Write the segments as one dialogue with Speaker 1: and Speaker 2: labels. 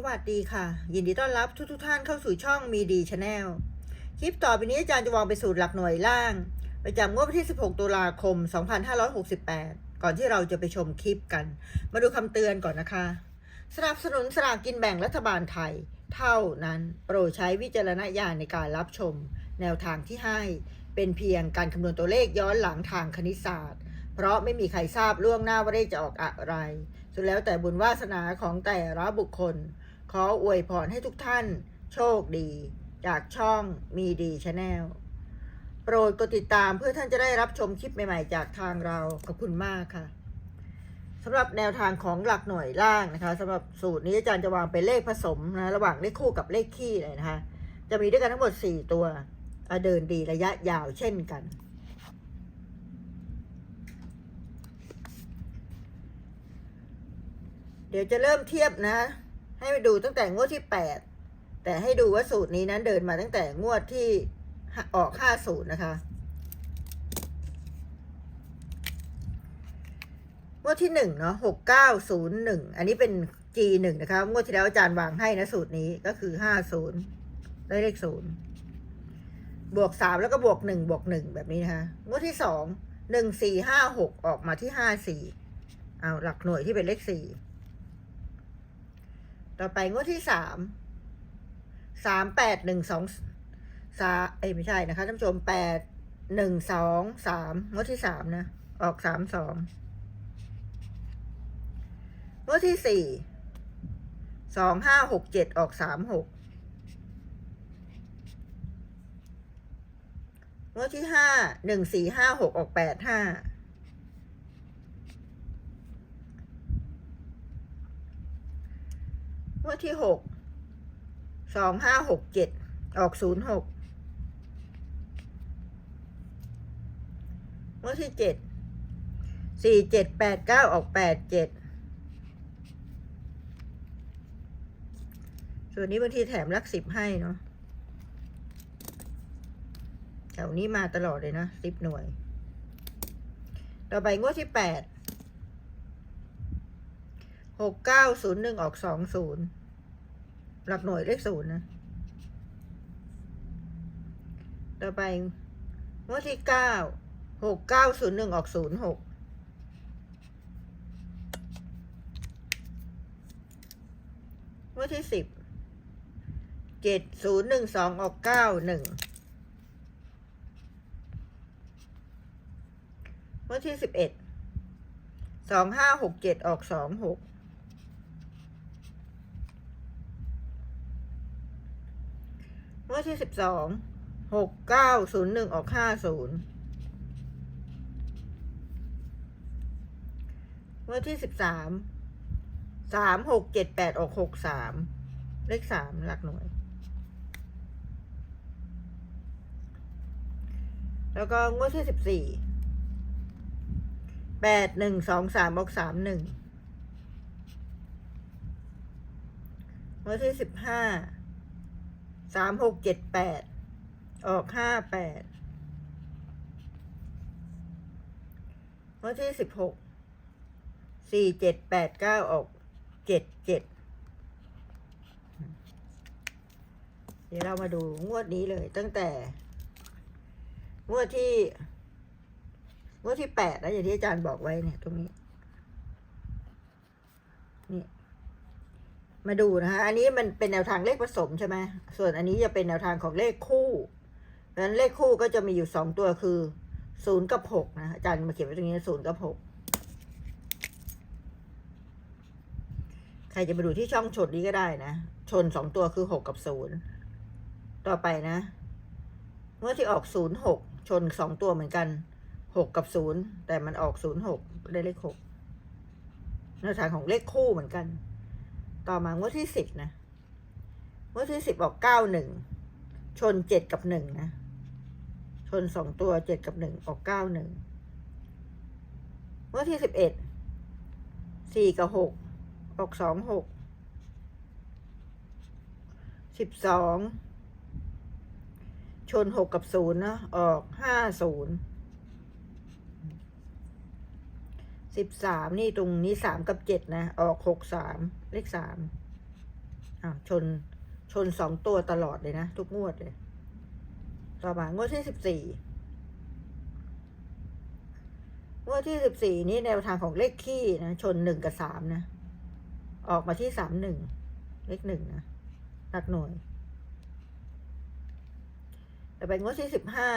Speaker 1: สวัสดีค่ะ ยินดีต้อนรับทุกทุกท่านเข้าสู่ช่องมีดีชาแนลคลิปต่อไปนี้อาจารย์จะวางไปสูตรหลักหน่วยล่าง ประจำงวดวันที่ 16 ตุลาคม 2568 ก่อนที่เราจะไปชมคลิปกัน มาดูคำเตือนก่อนนะคะ สนับสนุนสลากกินแบ่งรัฐบาลไทย เท่านั้นโปรดใช้วิจารณญาณในการรับชม แนวทางที่ให้ เป็นเพียงการคำนวณตัวเลขย้อนหลังทางคณิตศาสตร์ เพราะไม่มีใครทราบล่วงหน้าว่าเลขจะออกอะไรสุดแล้วแต่บุญวาสนาของแต่ละบุคคล ขออวยพรให้ทุกท่าน โชคดี จากช่องมีดีชาแนลโปรดกดติดตามเพื่อท่านจะได้รับชมคลิปใหม่ๆ จากทางเรา ขอบคุณมากค่ะสำหรับแนวทางของหลักหน่วยล่างนะคะสำหรับสูตรนี้อาจารย์จะวางเป็นเลขผสมนะระหว่างเลขคู่กับเลขคี่เลยนะคะ จะมีด้วยกันทั้งหมด 4 ตัวเดินดีระยะยาวเช่นกันเดี๋ยวจะเริ่มเทียบนะ ให้ไปดูตั้งแต่งวดที่แปดแต่ให้ดูว่าสูตรนี้นั้นเดินมาตั้งแต่งวดที่ออกห้าสูตรนะคะงวดที่หนึ่งเนาะหกเก้าศูนย์หนึ่งอันนี้เป็น G หนึ่งนะคะงวดที่แล้วอาจารย์วางให้นะสูตรนี้ก็คือห้าศูนย์ได้เลขศูนย์บวกสามแล้วก็บวกหนึ่งบวกหนึ่งแบบนี้นะคะงวดที่สองหนึ่งสี่ห้าหกออกมาที่ห้าสี่เอาหลักหน่วยที่เป็นเลขสี่ ต่อไปงวดที่สามสามแปดหนึ่งสองสาเอ้ยไม่ใช่นะคะท่านผู้ชมแปดหนึ่งสองสามงวดที่สามนะ ออกสามสองงวดที่สี่สองห้าหกเจ็ดออกสามหกงวดที่ห้าหนึ่งสี่ห้าหกออกแปดห้า วดที่หกสองห้าหกเจ็ดออกศูนย์หกงวดที่เจ็ดสี่เจ็ดแปดเก้าออกแปดเจ็ดส่วนนี้บางทีแถมลักสิบให้เนาะแถวนี้มาตลอดเลยนะสิบหน่วย ต่อไปงวดที่แปดหกเก้าศูนย์หนึ่งออกสองศูนย์ หลักหน่วยเลขศูนย์นะ ต่อไปงวดที่เก้าหกเก้าศูนย์หนึ่งออกศูนย์หกงวดที่สิบเจ็ดศูนย์หนึ่งสองออกเก้าหนึ่งงวดที่สิบเอ็ดสองห้าหกเจ็ดออกสองหก งวด ที่สิบสองหกเก้าศูนย์หนึ่งออกห้าศูนย์งวดที่สิบสามสามหกเจ็ดแปดออกหกสามเลขสามหลักหน่วย แล้วก็งวดที่สิบสี่แปดหนึ่งสองสามออกสามหนึ่งงวดที่สิบห้า สามหกเจ็ดแปดออกห้าแปดงวดที่สิบหกสี่เจ็ดแปดเก้าออกเจ็ดเจ็ดเดี๋ยวเรามาดูงวดนี้เลยตั้งแต่ งวดที่ งวดที่แปดนะอย่างที่อาจารย์บอกไว้เนี่ย ตรงนี้ มาดูนะคะอันนี้มันเป็นแนวทางเลขผสมใช่ไหมส่วนอันนี้จะเป็นแนวทางของเลขคู่เพราะฉะนั้นเลขคู่ก็จะมีอยู่สองตัวคือศูนย์กับหกนะอาจารย์มาเขียนไว้ตรงนี้ศูนย์กับหกใครจะมาดูที่ช่องชนนี้ก็ได้นะ ชนสองตัวคือหกกับศูนย์ต่อไปนะเมื่อที่ออกศูนย์หกชนสองตัวเหมือนกันหกกับศูนย์แต่มันออกศูนย์หกได้เลขหกแนวทางของเลขคู่เหมือนกัน ต่อมางวดที่สิบนะงวดที่สิบออกเก้าหนึ่งชนเจ็ดกับหนึ่งนะชนสองตัวเจ็ดกับหนึ่งออกเก้าหนึ่งงวดที่สิบเอ็ดสี่กับหกออกสองหกสิบสองชนหกกับศูนย์นะออกห้าศูนย์ สิบสามนี่ตรงนี้สามกับเจ็ดนะ ออกหกสามเลขสามอะชนชนสองตัวตลอดเลยนะ ทุกงวดเลย ต่อมางวดที่สิบสี่งวดที่สิบสี่นี้แนวทางของเลขขี้นะ ชนหนึ่งกับสามนะ ออกมาที่สามหนึ่งเลขหนึ่งนะหลักหน่วยแต่ไปงวดที่สิบห้า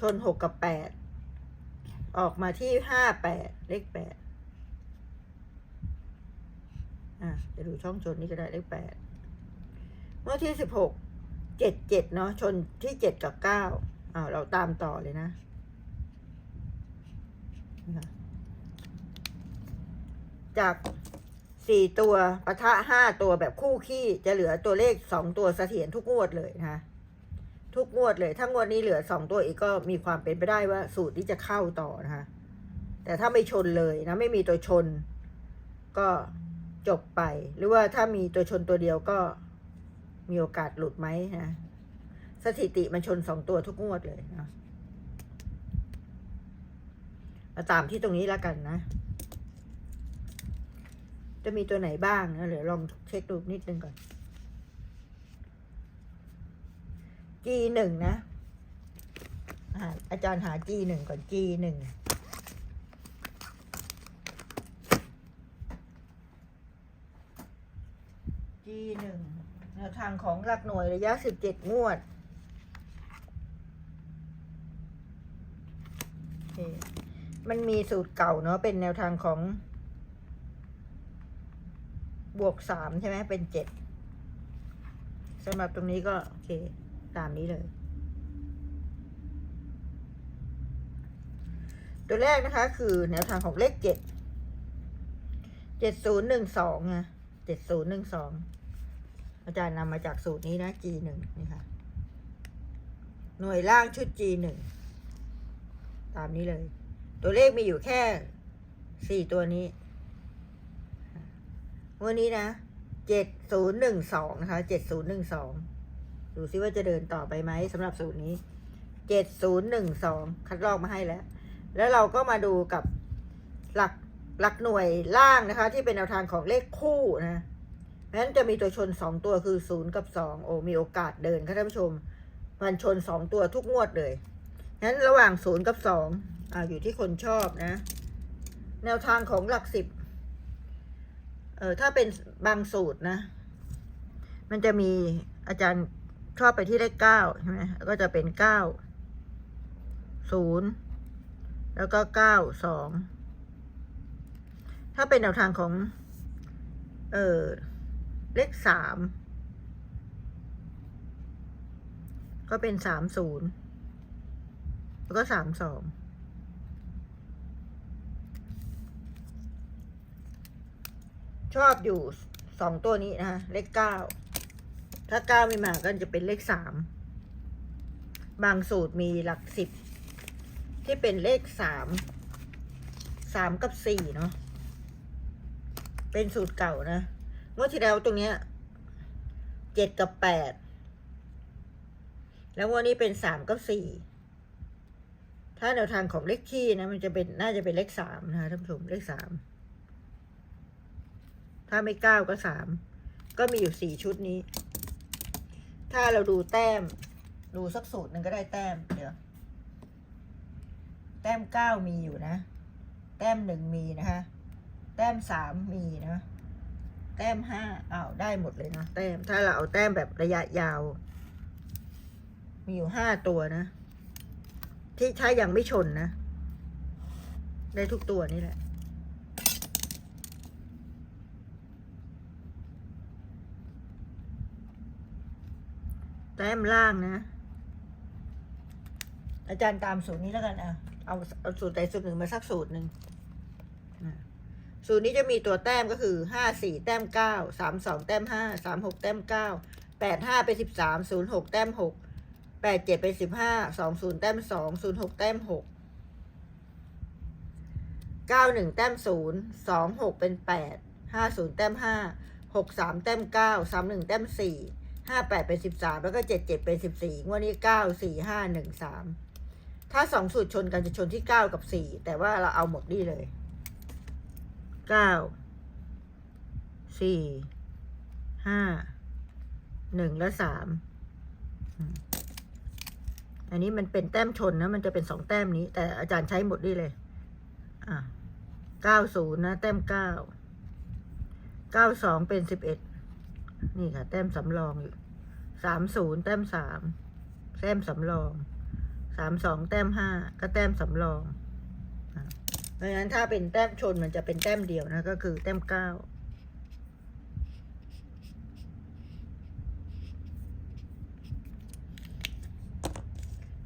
Speaker 1: ชนหกกับแปด ออกมาที่ห้าแปดเลขแปดอะจะดูช่องชนนี้ก็ได้เลขแปดเมื่อที่สิบหกเจ็ดเจ็ดเนาะชนที่เจ็ดกับเก้าอ้าวเราตามต่อเลยนะจากสี่ตัวปะทะห้าตัวแบบคู่ขี้จะเหลือตัวเลขสองตัวเสถียรทุกงวดเลยนะ ทุกงวดเลย ถ้างวดนี้เหลือสองตัวอีกก็มีความเป็นไปได้ว่า สูตรที่จะเข้าต่อนะคะ แต่ถ้าไม่ชนเลยนะไม่มีตัวชน ก็จบไป หรือว่าถ้ามีตัวชนตัวเดียวก็มีโอกาสหลุดไหมนะสถิติมันชนสองตัวทุกงวดเลยนะมาตามที่ตรงนี้แล้วกันนะ จะมีตัวไหนบ้างนะเดี๋ยวลองเช็คดูนิดนึงก่อน G หนึ่งนะอ่าอาจารย์หา G หนึ่งก่อน G หนึ่ง G หนึ่งแนวทางของหลักหน่วยระยะสิบเจ็ดงวดมันมีสูตรเก่าเนาะเป็นแนวทางของ บวกสามใช่ไหมเป็นเจ็ดสำหรับตรงนี้ก็ โอเค ตามนี้เลย ตัวแรกนะคะ คือแนวทางของเลขเจ็ด เจ็ดศูนย์หนึ่งสองนะเจ็ดศูนย์หนึ่งสอง อาจารย์นำมาจากสูตรนี้นะ G หนึ่งนี่ค่ะ หน่วยล่างชุด G หนึ่ง ตามนี้เลย ตัวเลขมีอยู่แค่สี่ตัวนี้วันนี้นะเจ็ดศูนย์หนึ่งสองนะคะเจ็ดศูนย์หนึ่งสอง ดูซิว่าจะเดินต่อไปไหมสำหรับสูตรนี้เจ็ดศูนย์หนึ่งสองคัดลอกมาให้แล้ว แล้วเราก็มาดูกับหลักหลักหน่วยล่างนะคะ ที่เป็นแนวทางของเลขคู่นะเพราะฉะนั้นจะมีตัวชนสองตัวคือศูนย์กับสองโอ้มีโอกาสเดินค่ะท่านผู้ชม มันชนสองตัวทุกงวดเลยนั้นระหว่างศูนย์กับสองอ่าอยู่ที่คนชอบนะ แนวทางของหลักสิบเออถ้าเป็นบางสูตรนะ มันจะมีอาจารย์ ชอบไปที่เลขเก้าใช่ไหมก็จะเป็นเก้าศูนย์แล้วก็เก้าสองถ้าเป็นแนวทางของ เออเลขสามก็เป็นสามศูนย์แล้วก็สามสองชอบอยู่สองตัวนี้นะคะเลขเก้า ถ้าเก้าไม่มาก็จะเป็นเลขสามบางสูตรมีหลักสิบที่เป็นเลขสามสามกับสี่เนาะเป็นสูตรเก่านะงวดที่แล้วตรงเนี้ยเจ็ดกับแปดแล้ววันนี้เป็นสามกับสี่ถ้าแนวทางของเลขขี้นะ มันจะเป็นน่าจะเป็นเลขสามนะคะท่านผู้ชมเลขสามถ้าไม่เก้าก็สามก็มีอยู่สี่ชุดนี้ ถ้าเราดูแต้ม ดูสักสูตรหนึ่งก็ได้แต้ม เดี๋ยว แต้มเก้ามีอยู่นะ แต้มหนึ่งมีนะคะ แต้มสามมีนะ แต้มห้าอ้าวได้หมดเลยนะ แต้ม ถ้าเราเอาแต้มแบบระยะยาว มีอยู่ห้าตัวนะ ที่ถ้ายังไม่ชนนะ ได้ทุกตัวนี่แหละ แต้มล่างนะ อาจารย์ตามสูตรนี้แล้วกันอะเอาเอาสูตรใดสูตรหนึ่งมาสักสูตรหนึ่งอะสูตรนี้จะมีตัวแต้มก็คือห้าสี่แต้มเก้าสามสองแต้มห้าสามหกแต้มเก้าแปดห้าเป็นสิบสามศูนย์หกแต้มหกแปดเจ็ดเป็นสิบห้าสองศูนย์แต้มสองศูนย์หกแต้มหกเก้าหนึ่งแต้มศูนย์สองหกเป็นแปดห้าศูนย์แต้มห้าหกสามแต้มเก้าสามหนึ่งแต้มสี่ ห้าแปดเป็นสิบสามแล้วก็เจ็ดเจ็ดเป็นสิบสี่งวดนี้เก้าสี่ห้าหนึ่งสามถ้าสองสูตรชนกันจะชนที่เก้ากับสี่แต่ว่าเราเอาหมดนี่เลยเก้าสี่ห้าหนึ่งและสามอันนี้มันเป็นแต้มชนนะมันจะเป็นสองแต้มนี้ แต่อาจารย์ใช้หมดนี่เลย อะเก้าศูนย์นะ แต้มเก้าเก้าสองเป็นสิบเอ็ด นี่ค่ะ แต้มสำรองอยู่สามศูนย์แต้มสามแต้มสำรองสามสองแต้มห้าก็แต้มสำรองอะเพราะฉะนั้นถ้าเป็นแต้มชนมันจะเป็นแต้มเดียวนะ ก็คือแต้มเก้า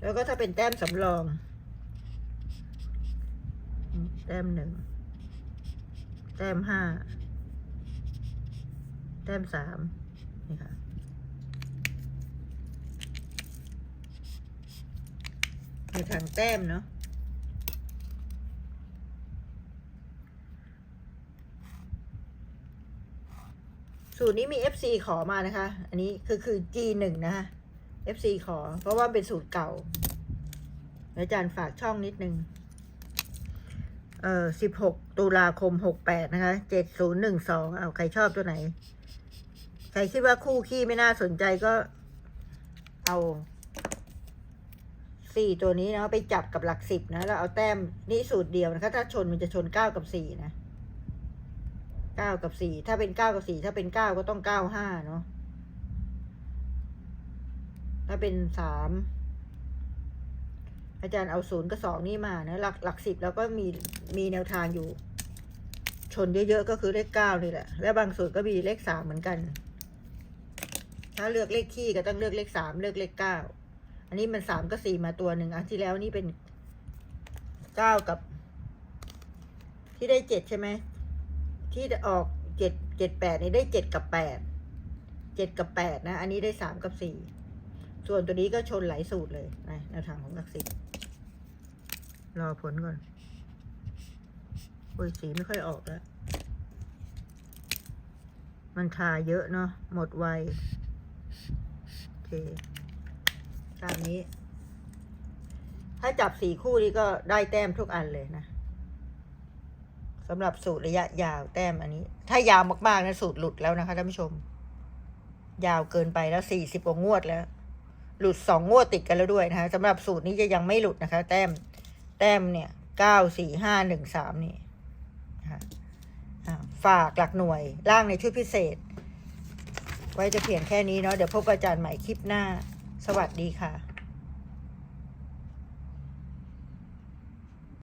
Speaker 1: แล้วก็ถ้าเป็นแต้มสำรอง แต้มหนึ่ง แต้มห้า แต้มสามนี่ค่ะ ในทางแต้มเนาะสูตรนี้มี FC ขอมานะคะ อันนี้คือคือ G หนึ่งนะคะ FC ขอ เพราะว่าเป็นสูตรเก่า อาจารย์ฝากช่องนิดนึง เอ่อสิบหกตุลาคมหกแปดนะคะเจ็ดศูนย์หนึ่งสองเอาใครชอบตัวไหน ใครคิดว่าคู่ขี้ไม่น่าสนใจก็ เอาสี่ตัวนี้นะไปจับกับหลักสิบนะแล้วเอาแต้มนี่สูตรเดียวนะคะถ้าชนมันจะชนเก้ากับสี่นะเก้ากับสี่ถ้าเป็นเก้ากับสี่ถ้าเป็นเก้าก็ต้องเก้าห้าเนาะถ้าเป็นสามอาจารย์เอาศูนย์กับสองนี่มานะหลักหลักสิบแล้วก็มีมีแนวทางอยู่ ชนเยอะๆก็คือเลขเก้านี่แหละ และบางสูตรก็มีเลขสามเหมือนกัน ถ้าเลือกเลขขี้ก็ต้องเลือกเลขสามเลือกเลขเก้าอันนี้มันสามกับสี่มาตัวหนึ่งอันที่แล้วนี่เป็นเก้ากับ ที่ได้เจ็ดใช่ไหมที่ออกเจ็ดเจ็ดแปดนี่ได้เจ็ดกับแปดเจ็ดกับแปดนะ อันนี้ได้สามกับสี่ส่วนตัวนี้ก็ชนหลายสูตรเลยนะแนวทางของหลักสิบรอผลก่อนโอ้ยสีไม่ค่อยออกแล้ว มันทาเยอะเนาะหมดไว เค ตามนี้ ถ้าจับสี่คู่นี้ก็ได้แต้มทุกอันเลยนะสำหรับสูตรระยะยาวแต้มอันนี้ ถ้ายาวมากๆนะสูตรหลุดแล้วนะคะท่านผู้ชม ยาวเกินไปแล้วสี่สิบกว่างวดแล้ว หลุดสองงวดติดกันแล้วด้วยนะคะสำหรับสูตรนี้จะยังไม่หลุดนะคะ แต้ม แต้มเนี่ยเก้าสี่ห้าหนึ่งสามนี่ฝากหลักหน่วยร่างในชุดพิเศษ ไว้จะเพียงแค่นี้เนาะเดี๋ยวพบกับอาจารย์ใหม่คลิปหน้า สวัสดีค่ะ